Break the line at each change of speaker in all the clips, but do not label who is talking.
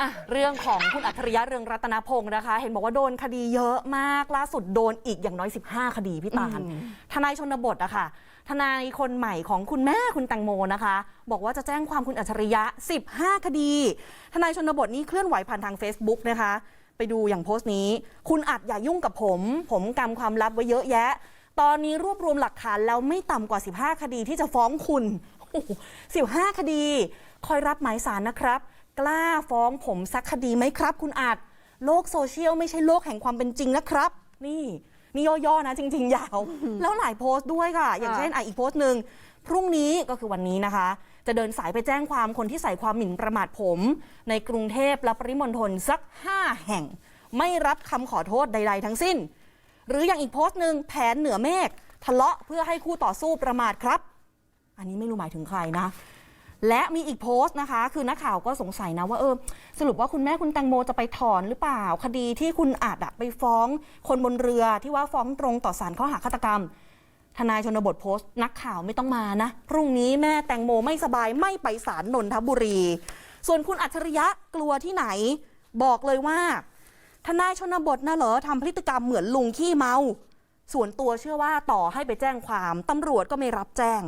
อะเรื่องของคุณอัจฉริยะเรืองรัตนพงศ์นะคะ เห็นบอกว่าโดนคดีเยอะมากล่าสุดโดนอีกอย่างน้อย 15 คดีพี่ตาลทนายชนบทอะค่ะ ทนายคนใหม่ของคุณแม่คุณแตงโมนะคะ บอกว่าจะแจ้งความคุณอัจฉริยะ 15 คดี ทนายชนบทนี้เคลื่อนไหวผ่านทาง Facebook นะคะ ไปดูอย่างโพสต์นี้ คุณอัดอย่ายุ่งกับผม ผมกำความลับไว้เยอะแยะ ตอนนี้รวบรวมหลักฐานแล้วไม่ต่ำกว่า 15 คดีที่จะฟ้องคุณโอ้โห15 คดี คอยรับหมายสารนะครับ กล้าฟ้องผมสักคดีไหมครับ คุณอาจโลกโซเชียลไม่ใช่โลกแห่งความเป็นจริงนะครับ นี่นี่ย่อๆนะ จริง ๆ ยาว แล้วหลายโพสต์ด้วยค่ะ อย่างเช่นอะอีกโพสต์หนึ่งพรุ่งนี้ก็คือวันนี้นะคะ จะเดินสายไปแจ้งความคนที่ใส่ความหมิ่นประมาทผม ในกรุงเทพและปริมณฑลสัก 5 แห่ง ไม่รับคำขอโทษใด ๆ ทั้งสิ้น หรืออย่างอีกโพสต์หนึ่งแผนเหนือเมฆทะเลาะเพื่อให้คู่ต่อสู้ประมาทครับ อันนี้ไม่รู้หมายถึงใครนะ และมีอีกโพสต์นะคะ คือนักข่าวก็สงสัยนะว่าเออสรุปว่าคุณแม่คุณแตงโมจะไปถอนหรือเปล่า คดีที่คุณอาจอะไปฟ้องคนบนเรือที่ว่าฟ้องตรงต่อศาลข้อหาฆาตกรรม ทนายชนบทโพสต์ นักข่าวไม่ต้องมานะพรุ่งนี้แม่แตงโมไม่สบายไม่ไปศาลนนทบุรี ส่วนคุณอัจฉริยะกลัวที่ไหน บอกเลยว่า ทนายชนบทนะเหรอทำพฤติกรรมเหมือนลุงขี้เมา ส่วนตัวเชื่อว่าต่อให้ไปแจ้งความตำรวจก็ไม่รับแจ้ง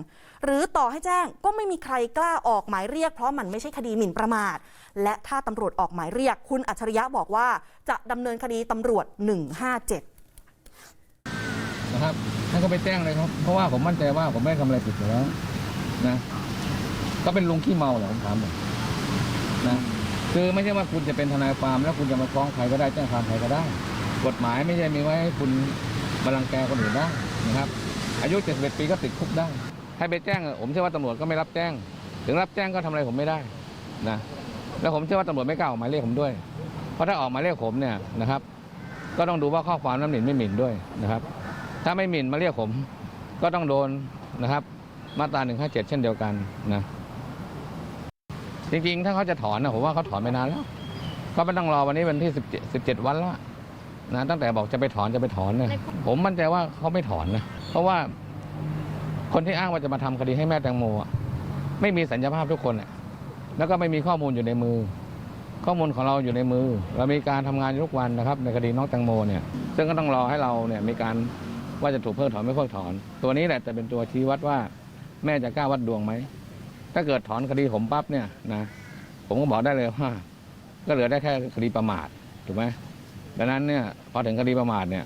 หรือต่อให้แจ้งก็ไม่มีใครกล้าออกหมายเรียก เพราะมันไม่ใช่คดีหมิ่นประมาท และถ้าตำรวจออกหมายเรียก คุณอัจฉริยะบอกว่าจะดำเนินคดีตำรวจ 157
นะครับท่านก็ไปแจ้งเลยครับ เพราะว่าผมมั่นใจว่าผมไม่ทำอะไรผิดอยู่แล้วนะก็เป็นลุงขี้เมาเหรอผมถามเลยนะคือไม่ใช่ว่าคุณจะเป็นทนายความแล้วคุณจะมาฟ้องใครก็ได้แจ้งความใครก็ได้ กฎหมายไม่ใช่มีไว้ให้คุณ มารังแกคนอื่นได้นะครับ อายุ 71 ปีก็ติดคุกได้ ให้ไปแจ้ง ผมเชื่อว่าตำรวจก็ไม่รับแจ้ง ถึงรับแจ้งก็ทำอะไรผมไม่ได้นะแล้วผมเชื่อว่าตำรวจไม่กล้าออกหมายเรียกผมด้วย เพราะถ้าออกหมายเรียกผมเนี่ยนะครับ ก็ต้องดูว่าข้อความนั้นหมิ่นไม่หมิ่นด้วยนะครับ ถ้าไม่หมิ่นมาเรียกผม ก็ต้องโดนนะครับ มาตรา157 เช่นเดียวกันนะจริงๆ ถ้าเขาจะถอนนะผมว่าเขาถอนไปนานแล้ว ก็ไม่ต้องรอวันนี้วันที่ 17 วันแล้ว นะตั้งแต่บอกจะไปถอนจะไปถอนเนี่ยผมมั่นใจว่าเขาไม่ถอนนะเพราะว่าคนที่อ้างว่าจะมาทำคดีให้แม่แตงโมอะไม่มีสัญญาภาพทุกคนอะแล้วก็ไม่มีข้อมูลอยู่ในมือ ข้อมูลของเราอยู่ในมือ เรามีการทำงานอยู่ทุกวันนะครับ ในคดีน้องแตงโมเนี่ยซึ่งก็ต้องรอให้เราเนี่ยมีการว่าจะถูกเพิกถอนไม่เพิกถอน ตัวนี้แหละจะเป็นตัวชี้วัดว่า แม่จะกล้าวัดดวงไหมถ้าเกิดถอนคดีผมปั๊บเนี่ยนะผมก็บอกได้เลยว่า ก็เหลือได้แค่คดีประมาทถูกไหม ดังนั้นเนี่ยพอถึงคดีประมาทเนี่ย